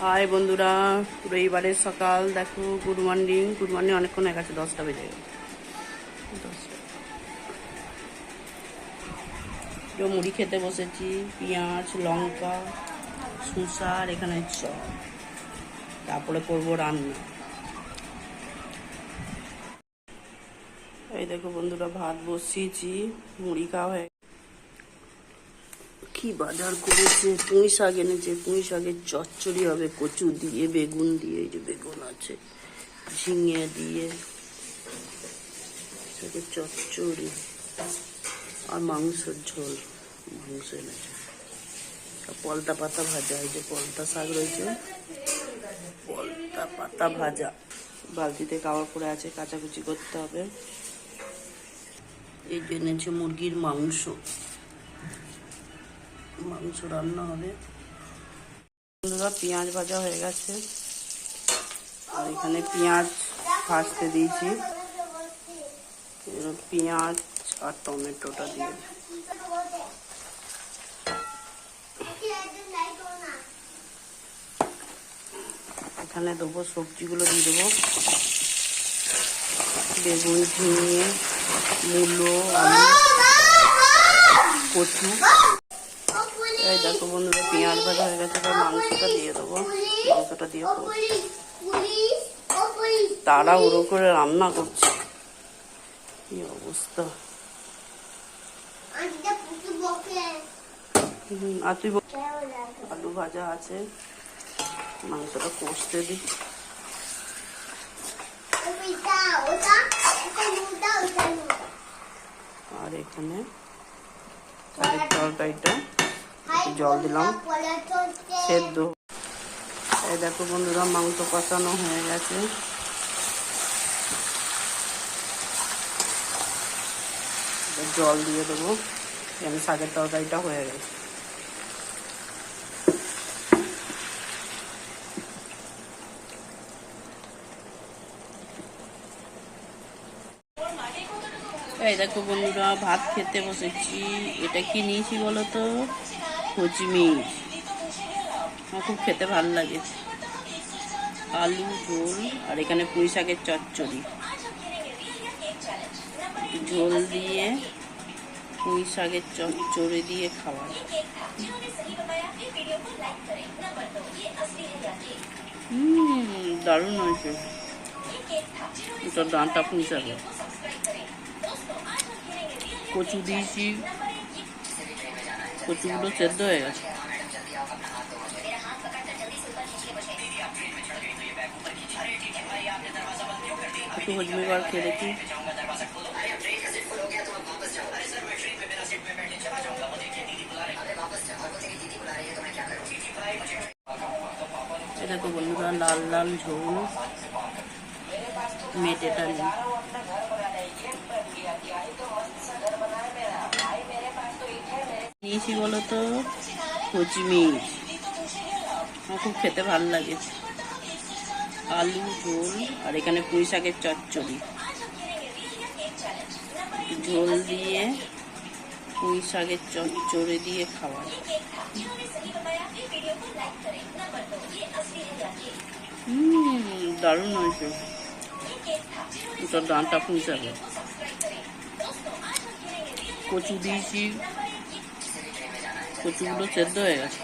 High বন্ধুরা রবিবারের সকাল। দেখো, গুড মর্নিং। গুড মর্নিং অনেকক্ষণ আছে দশটা বেজে দশটা। মুড়ি খেতে বসেছি, পেঁয়াজ, লঙ্কা, শসা এখানে চপ। তারপরে করব রান্না। এই দেখো বন্ধুরা, ভাত বসিয়েছি, মুড়ি খাওয়া হয়ে কি বাজার করেছে পুঁই শাক এনেছে পুঁই শাকের চচ্চড়ি হবে, কচু দিয়ে, বেগুন দিয়ে, এই যে বেগুন আছে, ঝিঙে দিয়ে চচ্চড়ি আর মাংসের ঝোল, মাংস এনেছে। পলতা পাতা ভাজা, এই যে পলতা শাক রয়েছে, পলতা পাতা ভাজা। বালতিতে কাবার পরে আছে, কাচাকুচি করতে হবে। এই যে এনেছে মুরগির মাংস। মাংস রান্না হবে। বন্ধুরা, পেঁয়াজ ভাজা হয়ে গেছে। আর এখানে পেঁয়াজ ভাজতে দিয়েছি। পেঁয়াজ আর টমেটোটা দিয়ে। এখানে দেবো সবজিগুলো দিয়ে দেবো। বেগুন, ঝিঙে, মূলো, আলু, কচু। এই দেখো বন্ধুরা, পেঁয়াজ ভাজা হয়ে গেছে, এবার মাংসটা দিয়ে দেবো। মাংসটা দিয়ে। তারা ওরো করে রান্না করছে। কি অবস্থা। আর তুই আলু ভাজা আছে। মাংসটা কষতে দি। আর এখানে তরকারিটা একটু জল দিলাম। সেদ্ধ। এই দেখো বন্ধুরা, মাংস কষানো হয়ে গেছে। জল দিয়ে দেবো। এখানে শাকের তরকারিটা হয়ে গেছে। এই দেখো বন্ধুরা, ভাত খেতে বসেছি। এটা কি নিয়েছি বলো তো? কচমিচ আমার খুব খেতে ভালো লাগে। আলু, ঝোল, আর এখানে পুঁই শাকের চচ্চড়ি। ঝোল দিয়ে পুঁই শাকের চচ্চড়ি দিয়ে খাওয়া। দারুণ হয়েছে। এটা ডাঁটা পুঁই শাকের। কচু দিয়েছি। কচুগুলো সেদ্ধ হয়ে গেছে একটু হজমি এটা বন্ধুরা লাল লাল ঝোল মেটেটা নেই নিয়েছি বলো তো কচমিচ আমার খুব খেতে ভালো লাগে। আলু, ঝোল আর এখানে পুঁই শাকের চচ্চড়ি। ঝোল দিয়ে পুঁই শাকের চচ্চড়ি দিয়ে খাওয়া। দারুণ হয়েছে। এটা ডাঁটা পুঁই শাকের। কচু দিয়েছি। কচুগুলো সেদ্ধ হয়ে গেছে।